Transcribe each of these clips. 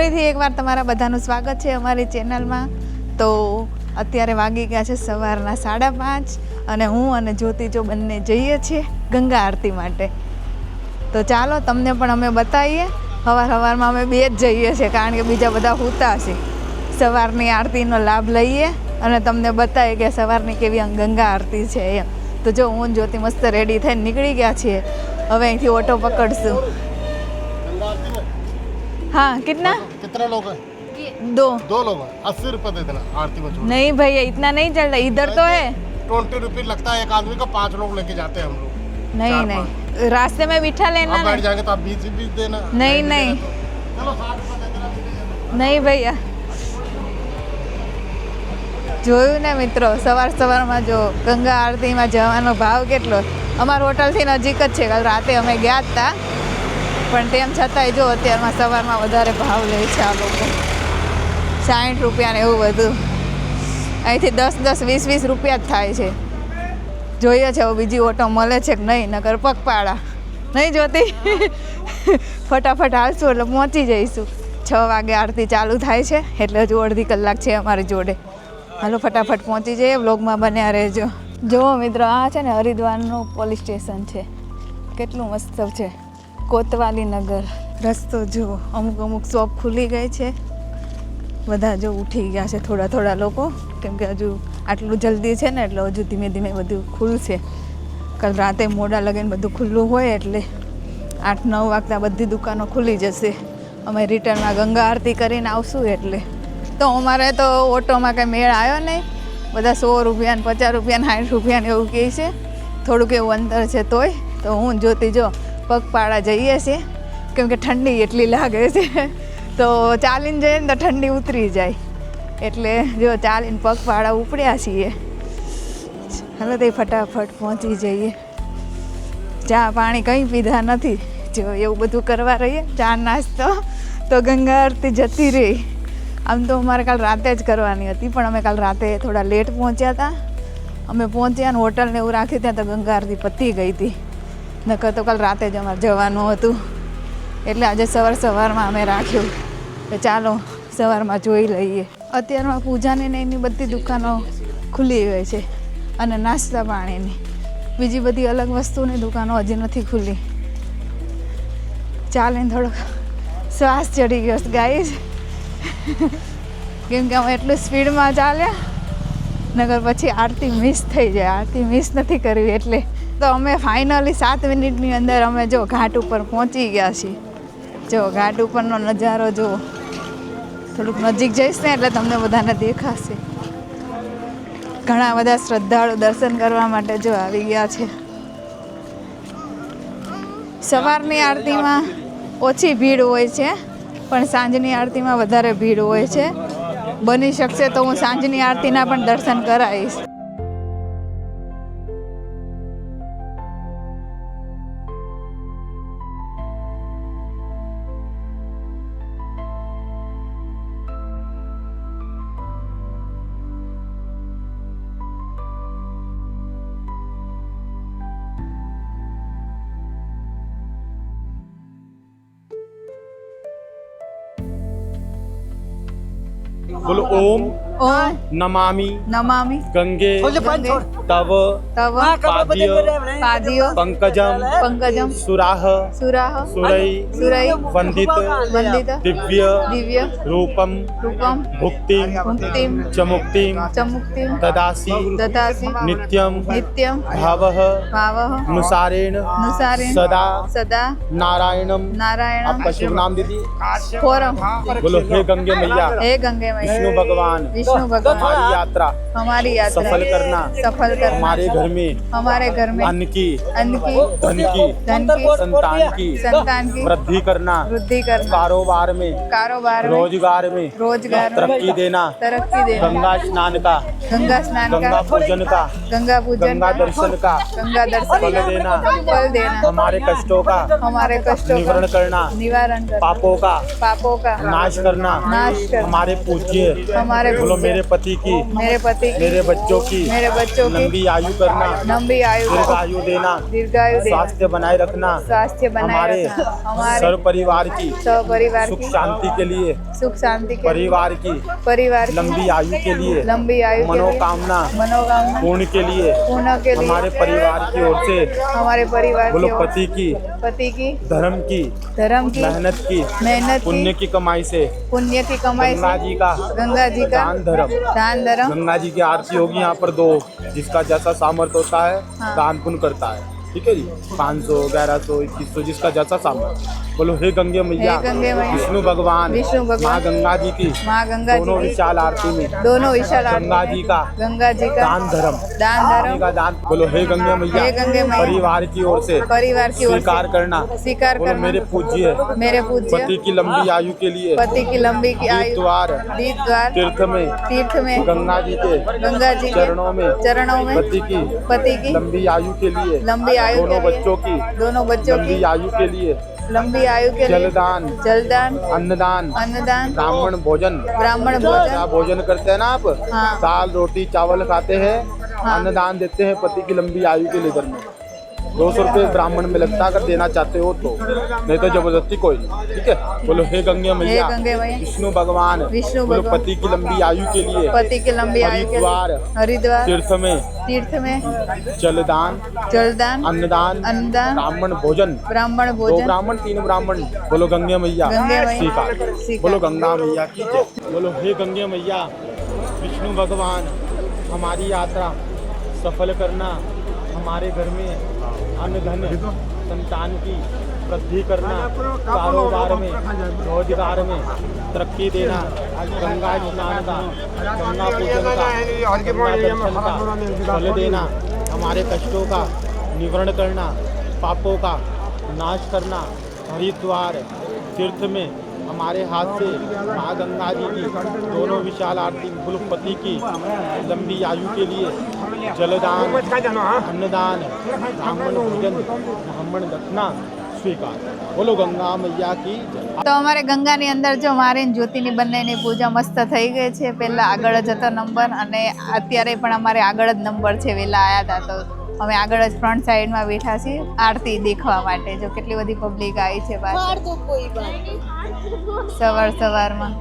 ફરીથી એકવાર તમારા બધાનું સ્વાગત છે અમારી ચેનલમાં. તો અત્યારે વાગી ગયા છે સવારના સાડા પાંચ અને હું અને જ્યોતિ જો બંને જઈએ છીએ ગંગા આરતી માટે. તો ચાલો તમને પણ અમે બતાવીએ. સવાર સવારમાં અમે બે જ જઈએ છીએ કારણ કે બીજા બધા હોતા છે. સવારની આરતીનો લાભ લઈએ અને તમને બતાવીએ કે સવારની કેવી ગંગા આરતી છે એમ. તો જો હું જ્યોતિ મસ્ત રેડી થઈને નીકળી ગયા છીએ. હવે અહીંથી ઓટો પકડશું. હા કેટલા? कितने लोग हैं दो दो लोग हैं अस्सी रुपए दे देना आरती में छोड़ नहीं भैया इतना नहीं चल रहा इधर तो है ट्वेंटी रुपीज लगता है एक आदमी का पांच लोग लेके जाते हैं हम लोग नहीं चार नहीं रास्ते में बिठा लेना आप ना बैठ जाएंगे तो आप बीस बीस देना नहीं, भी नहीं। देना तो- चलो साठ रुपए दे देना बीस देना। નહીં ભૈયા જોયું ને મિત્રો સવાર સવારમાં જો ગંગા આરતીમાં જવાનો ભાવ કેટલો અમારા હોટલથી નજીક જ છે કાલ રાતે અમે ગયા જ હતા પણ તેમ છતાંય જો અત્યારમાં સવારમાં વધારે ભાવ લે છે આ લોકો. સાઠ રૂપિયા ને એવું બધું. અહીંથી દસ દસ વીસ વીસ રૂપિયા જ થાય છે. જોઈએ છે હવે બીજી ઓટો મળે છે કે નહીં, નકર પગપાળા. નહીં જોતી? ફટાફટ હાલશું એટલે પહોંચી જઈશું. છ વાગે આરતી ચાલુ થાય છે, એટલે હજુ અડધી કલાક છે અમારી જોડે. હાલો ફટાફટ પહોંચી જઈએ બ્લોગમાં બન્યા રહેજો. જુઓ મિત્રો, આ છે ને હરિદ્વારનું પોલીસ સ્ટેશન છે. કેટલું મસ્ત છે. કોતવાલી નગર. રસ્તો જુઓ અમુક અમુક શોપ ખુલી ગઈ છે. બધા જો ઉઠી ગયા છે થોડા થોડા લોકો. કેમ કે હજુ આટલું જલ્દી છે ને એટલે હજુ ધીમે ધીમે બધું ખુલશે. કાલ રાતે મોડા લગીને બધું ખુલ્લું હોય એટલે આઠ નવ વાગતા બધી દુકાનો ખુલી જશે. અમે રિટર્નમાં ગંગા આરતી કરીને આવશું એટલે. તો અમારે તો ઓટોમાં કંઈ મેળ આવ્યો નહીં. બધા સો રૂપિયાને પચાસ રૂપિયાને સાઠ રૂપિયાને એવું કહે છે. થોડુંક એવું અંતર છે તોય. તો હું જોતી જો પગપાળા જઈએ છીએ કેમ કે ઠંડી એટલી લાગે છે. તો ચાલીને જઈએ ને તો ઠંડી ઉતરી જાય. એટલે જો ચાલીને પગપાળા ઉપડ્યા છીએ. હવે તે ફટાફટ પહોંચી જઈએ. ચા પાણી કંઈ પીધા નથી. જો એવું બધું કરવા રહીએ, ચા નાસ્તો તો ગંગા આરતી જતી રહી. આમ તો અમારે કાલ રાતે જ કરવાની હતી, પણ અમે કાલ રાતે થોડા લેટ પહોંચ્યા હતા. અમે પહોંચ્યા ને હોટલને એવું રાખ્યું ત્યાં તો ગંગા આરતી પતી ગઈ હતી. નકર તો કાલ રાતે જ અમારે જવાનું હતું. એટલે આજે સવાર સવારમાં અમે રાખ્યું. કે ચાલો, સવારમાં જોઈ લઈએ. અત્યારમાં પૂજાની ને એની બધી દુકાનો ખુલી ગઈ છે અને નાસ્તા પાણીની. બીજી બધી અલગ વસ્તુની દુકાનો હજી નથી ખુલી. ચાલે થોડોક શ્વાસ ચડી ગયો ગાઈ કેમ કે અમે એટલું સ્પીડમાં ચાલ્યા નગર પછી આરતી મિસ થઈ જાય. આરતી મિસ નથી કરવી એટલે તો અમે ફાઇનલી સાત મિનિટની અંદર અમે જો ઘાટ ઉપર પહોંચી ગયા છીએ. જો ઘાટ ઉપરનો નજારો જો થોડુંક નજીક જઈશ ને એટલે તમને બધાને દેખાશે. ઘણા બધા શ્રદ્ધાળુ દર્શન કરવા માટે જો આવી ગયા છે. સવારની આરતીમાં ઓછી ભીડ હોય છે, પણ સાંજની આરતીમાં વધારે ભીડ હોય છે. બની શકશે તો હું સાંજની આરતીના પણ દર્શન કરાવીશ. બોલો ઓમ ઓમ નમામી નમામી. ગંગે. છોડ. તવ पाद्य પાદિયો पंकजम પંકજમ सुराह સુરાહ सुरई સુરઈ वंदित વંદિત दिव्य દિવ્ય रूपम રૂપમ भुक्तिम મુક્તિમ चमुक्तिम ચમુક્તિમ ददासि દદાસી नित्यम નિત્યમ भावः ભાવઃ नुसारेण નુસારેણ सदा સદા नारायणम નારાયણ आपका शुभ नाम दीदी ફોરમ बोलो हे गंगे मैया હે ગંગે विष्णु મૈયા भगवान विष्णु भगवान हमारी यात्रा हमारी यात्रा सफल करना सफल करना हमारे घर में हमारे घर में अन्न की अन्न की धन की धन की संतान की संतान की वृद्धि करना वृद्धि करना कारोबार में कारोबार में रोज़गार में रोज़गार में तरक्की देना तरक्की देना गंगा स्नान का गंगा स्नान गंगा पूजन का गंगा पूजन गंगा दर्शन का गंगा दर्शन फल देना फल देना हमारे कष्टों का हमारे कष्टों निवारण करना निवारण पापों का पापों का नाश करना नाश करना हमारे पूज्य हमारे बोलो मेरे पति की मेरे पति मेरे बच्चों की मेरे बच्चों की लंबी आयु करना लंबी आयु दीर्घायु देना दीर्घायु स्वास्थ्य बनाए रखना स्वास्थ्य बनाए हमारे सर्व परिवार की सब परिवार सुख शांति के लिए सुख शांति के परिवार की परिवार लंबी आयु के लिए लंबी आयु मनोकामना मनोकामना पूर्ण के लिए पूर्ण के लिए हमारे परिवार की ओर से हमारे परिवार बोलो पति की पति की धर्म की धर्म की मेहनत की मेहनत पुण्य की कमाई से पुण्य की कमाई गंगा जी का गंगा जी का दान धर्म दान धर्म गंगा जी की आरती होगी यहाँ पर दो जिसका जैसा सामर्थ्य होता है हाँ। दान पुण्य करता है ठीक है जी पाँच सौ ग्यारह सौ इक्कीस सौ जिसका जैसा सामर्थ्य बोलो हे गंगे मैया। विष्णु भगवान विष्णु भगवान। माँ गंगा जी की माँ गंगा दोनों विशाल आरती में दोनों विशाल गंगा जी का गंगा जी का दान धर्म दान धर्म का दान बोलो हे गंगे मैया गंगे परिवार की ओर से परिवार की ओर स्वीकार करना स्वीकार करना मेरे पूज्य मेरे पूज्य पति की लंबी आयु के लिए पति की लंबी की आयु द्वार द्वार तीर्थ में तीर्थ में गंगा जी के गंगा जी चरणों में चरणों में पति की पति की लंबी आयु के लिए लंबी आयु दोनों बच्चों की दोनों बच्चों लंबी की आयु के लिए। लंबी आयु के लिए। जलदान। जलदान। अन्नदान। अन्नदान। ब्राह्मण भोजन। ब्राह्मण भोजन। भोजन करते हैं ना आप? हाँ। दाल रोटी चावल खाते हैं। हाँ। अन्नदान देते हैं पति की लंबी आयु के लिए घर में। दो सौ रुपये ब्राह्मण में लगता अगर देना चाहते हो तो नहीं तो ज़बरदस्ती कोई नहीं ठीक है बोलो हे गंगे मैया विष्णु भगवान विष्णु बोलो पति की लंबी आयु के लिए पति की लंबी आयु के हरिद्वार लिए हरिद्वार तीर्थ में तीर्थ में जलदान जलदान अन्नदान अन्नदान ब्राह्मण भोजन ब्राह्मण भोजन ब्राह्मण तीन ब्राह्मण बोलो गंगे मैया स्वीकार। बोलो गंगा मैया की बोलो हे गंगे मैया विष्णु भगवान हमारी यात्रा सफल करना हमारे घर में अन्न धन संतान की वृद्धि करना कारोबार में रोज़गार में तरक्की देना गंगा स्नान का गंगा पूजन का दर्शन का फल देना हमारे कष्टों का निवारण करना पापों का नाश करना हरिद्वार तीर्थ में हमारे हाथ से माँ गंगा जी की दोनों विशाल आरती गुलपति की लंबी आयु के लिए જલદાન. અન્નદાન. બ્રાહ્મણ ભોજન. બ્રાહ્મણ દક્ષિણા સ્વીકાર. બોલો ગંગા મૈયા કી તો અમારે ગંગાની અંદર જો મારે જ્યોતિની બંનેની પૂજા મસ્ત થઈ ગઈ છે. પહેલાં આગળ જ હતો નંબર અને અત્યારે પણ અમારે આગળ જ નંબર છે વહેલા આવ્યા હતા તો અમે આગળ જ ફ્રન્ટ સાઈડમાં બેઠા છીએ આરતી દેખવા માટે. જો કેટલી બધી પબ્લિક આવી છે સવાર સવારમાં.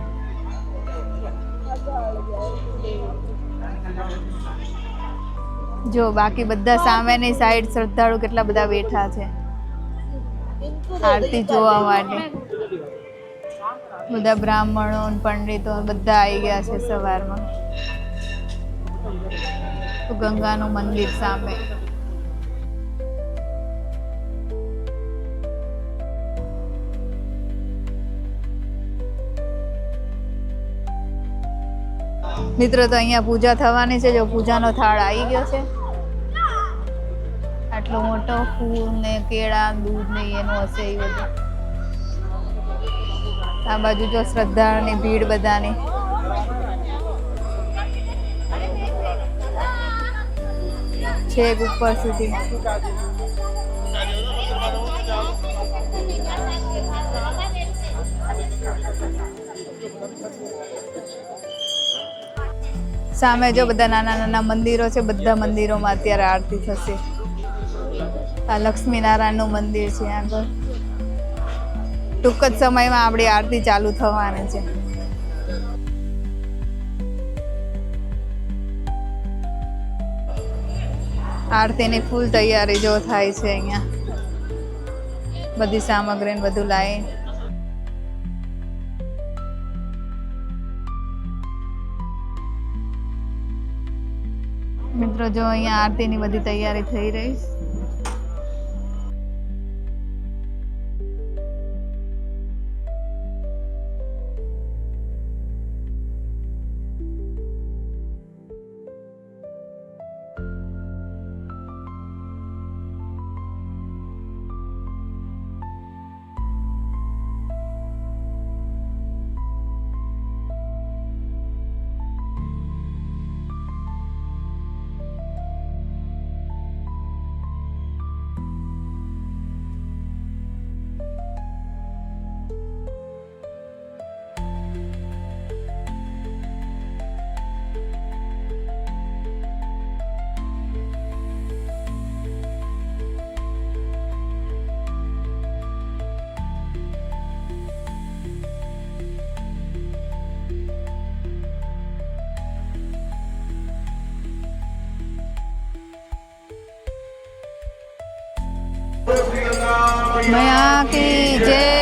જો બાકી બધા સામેની સાઈડ શ્રદ્ધાળુ કેટલા બધા બેઠા છે. આરતી જોવા માટે. બધા બ્રાહ્મણો ને પંડિતો બધા આવી ગયા છે સવારમાં. ગંગાનું મંદિર સામે. મિત્રો તો અહીંયા પૂજા થવાની છે, જો પૂજાનો થાળ આવી ગયો છે. આટલો મોટો ફૂલ ને કેળા, દૂધ ને એનું હશે એ બધું. આ બાજુ જો શ્રદ્ધાની ભીડ બધાની. છેક ઉપર સુધી. સામે જો બધા નાના નાના મંદિરો છે, બધા મંદિરોમાં અત્યારે આરતી થશે. આ લક્ષ્મીનારાયણનું મંદિર છે આગળ. ટૂંક જ સમયમાં આપણી આરતી ચાલુ થવાની છે. આરતીની ફૂલ તૈયારી જો થાય છે અહીંયા. બધી સામગ્રી બધું લાવી મિત્રો જો અહીંયા આરતીની બધી તૈયારી થઈ રહી છે. મયા કી જય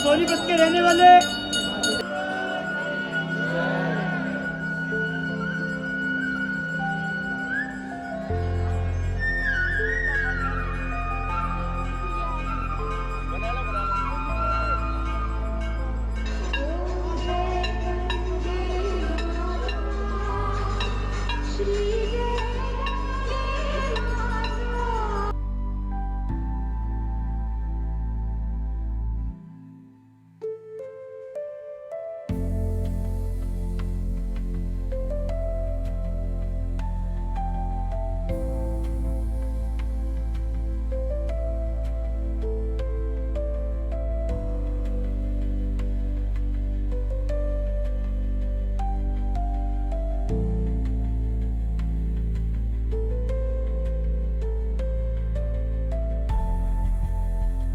सोनीपत के रहने वाले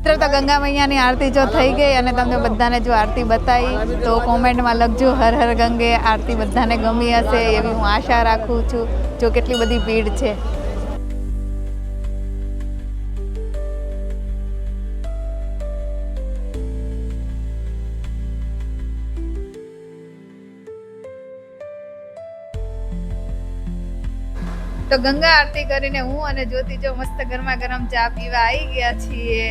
મિત્રો તો ગંગા મૈયાની આરતી જો થઈ ગઈ અને તમને બધાને જો આરતી બતાવી તો કોમેન્ટમાં લખજો, હર હર ગંગે, આરતી બધાને ગમી હશે એવી હું આશા રાખું છું, જો કેટલી બધી ભીડ છે. તો ગંગા આરતી કરીને હું અને જ્યોતિ જો મસ્ત ગરમા ગરમ ચા પીવા આવી ગયા છીએ.